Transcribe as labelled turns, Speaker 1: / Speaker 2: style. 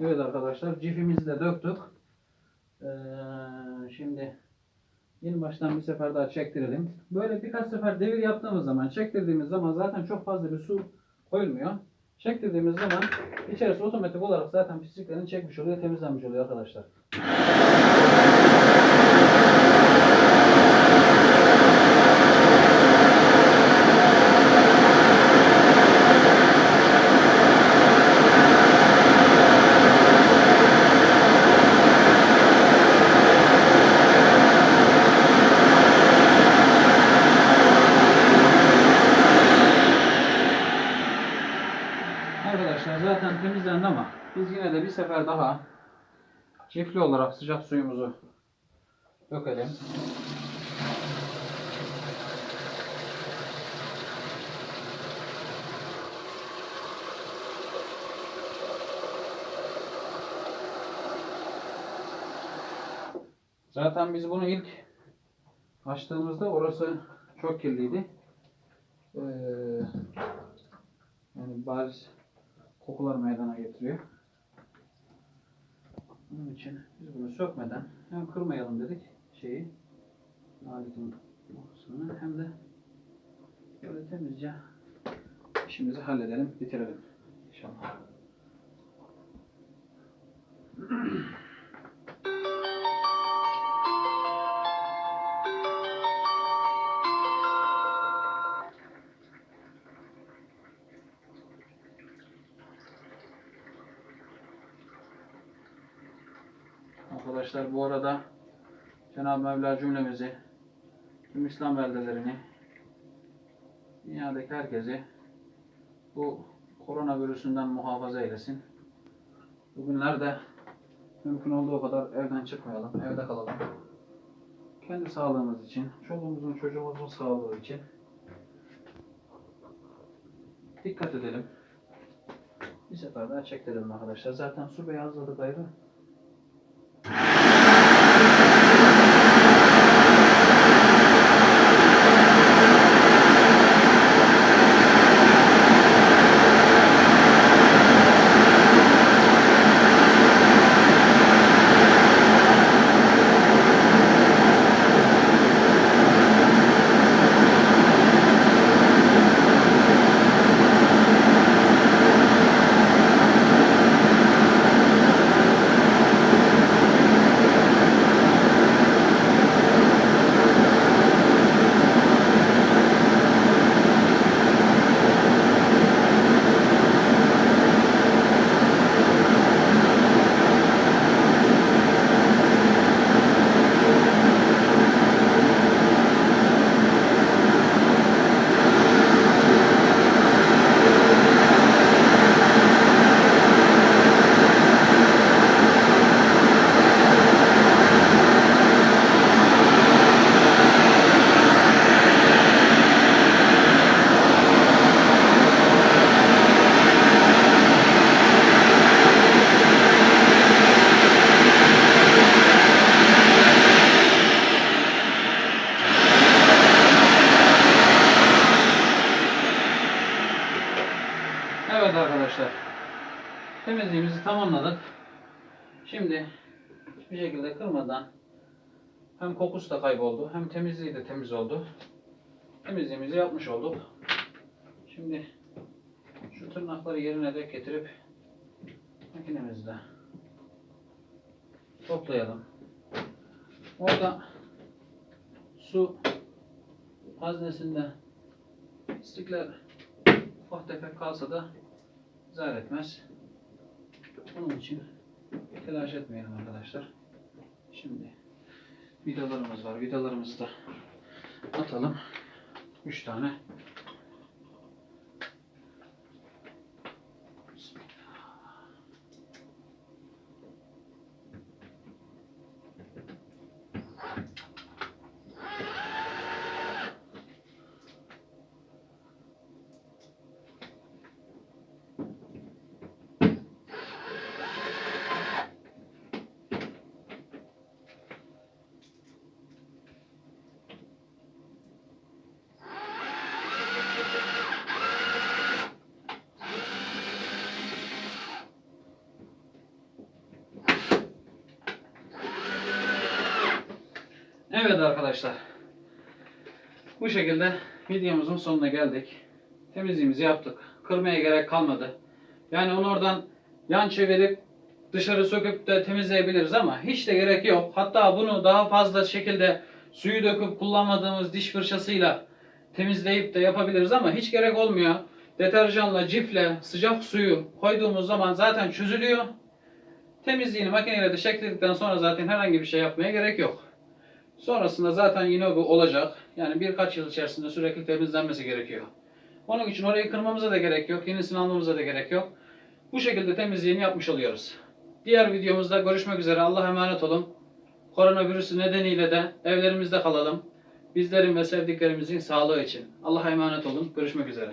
Speaker 1: Evet arkadaşlar cifimizi de döktük. Ee, şimdi yeni baştan bir sefer daha çektirelim. Böyle birkaç sefer devir yaptığımız zaman çektirdiğimiz zaman zaten çok fazla bir su koyulmuyor. Çektirdiğimiz zaman içerisi otomatik olarak zaten pisliklerini çekmiş oluyor, temizlenmiş oluyor arkadaşlar. Arkadaşlar temizlendi ama biz yine de bir sefer daha çiftli olarak sıcak suyumuzu dökelim. Zaten biz bunu ilk açtığımızda orası çok kirliydi. Ee, yani bariz kokular meydana getiriyor. Bunun için biz bunu sökmeden hem kırmayalım dedik şeyi aletin kısmını hem de böyle temizce işimizi halledelim, bitirelim inşallah. Arkadaşlar bu arada Cenab-ı Mevla cümlemizi, tüm İslam beldelerini, dünyadaki herkesi bu koronavirüsünden muhafaza eylesin. Bugünlerde mümkün olduğu kadar evden çıkmayalım, evde kalalım. Kendi sağlığımız için, çoluğumuzun çocuğumuzun sağlığı için dikkat edelim. Bir sefer daha çektirelim arkadaşlar. Zaten su beyazladı gayrı. Evet arkadaşlar. Temizliğimizi tamamladık. Şimdi hiçbir şekilde kırmadan hem kokusu da kayboldu hem temizliği de temiz oldu. Temizliğimizi yapmış olduk. Şimdi şu tırnakları yerine de getirip makinemizde toplayalım. Orada su haznesinde pislikler ufak tefek kalsa da zarar etmez. Onun için telaş etmeyelim arkadaşlar. Şimdi vidalarımız var. Vidalarımızı da atalım. 3 tane. Evet arkadaşlar. Bu şekilde videomuzun sonuna geldik. Temizliğimizi yaptık. Kırmaya gerek kalmadı. Yani onu oradan yan çevirip dışarı söküp de temizleyebiliriz ama hiç de gerek yok. Hatta bunu daha fazla şekilde suyu döküp kullanmadığımız diş fırçasıyla temizleyip de yapabiliriz ama hiç gerek olmuyor. Deterjanla, cifle, sıcak suyu koyduğumuz zaman zaten çözülüyor. Temizliğini makineyle de çektirdikten sonra zaten herhangi bir şey yapmaya gerek yok. Sonrasında zaten yine bu olacak. Yani birkaç yıl içerisinde sürekli temizlenmesi gerekiyor. Onun için orayı kırmamıza da gerek yok. Yenisini almamıza da gerek yok. Bu şekilde temizliğini yapmış oluyoruz. Diğer videomuzda görüşmek üzere. Allah'a emanet olun. Koronavirüsü nedeniyle de evlerimizde kalalım. Bizlerin ve sevdiklerimizin sağlığı için. Allah'a emanet olun. Görüşmek üzere.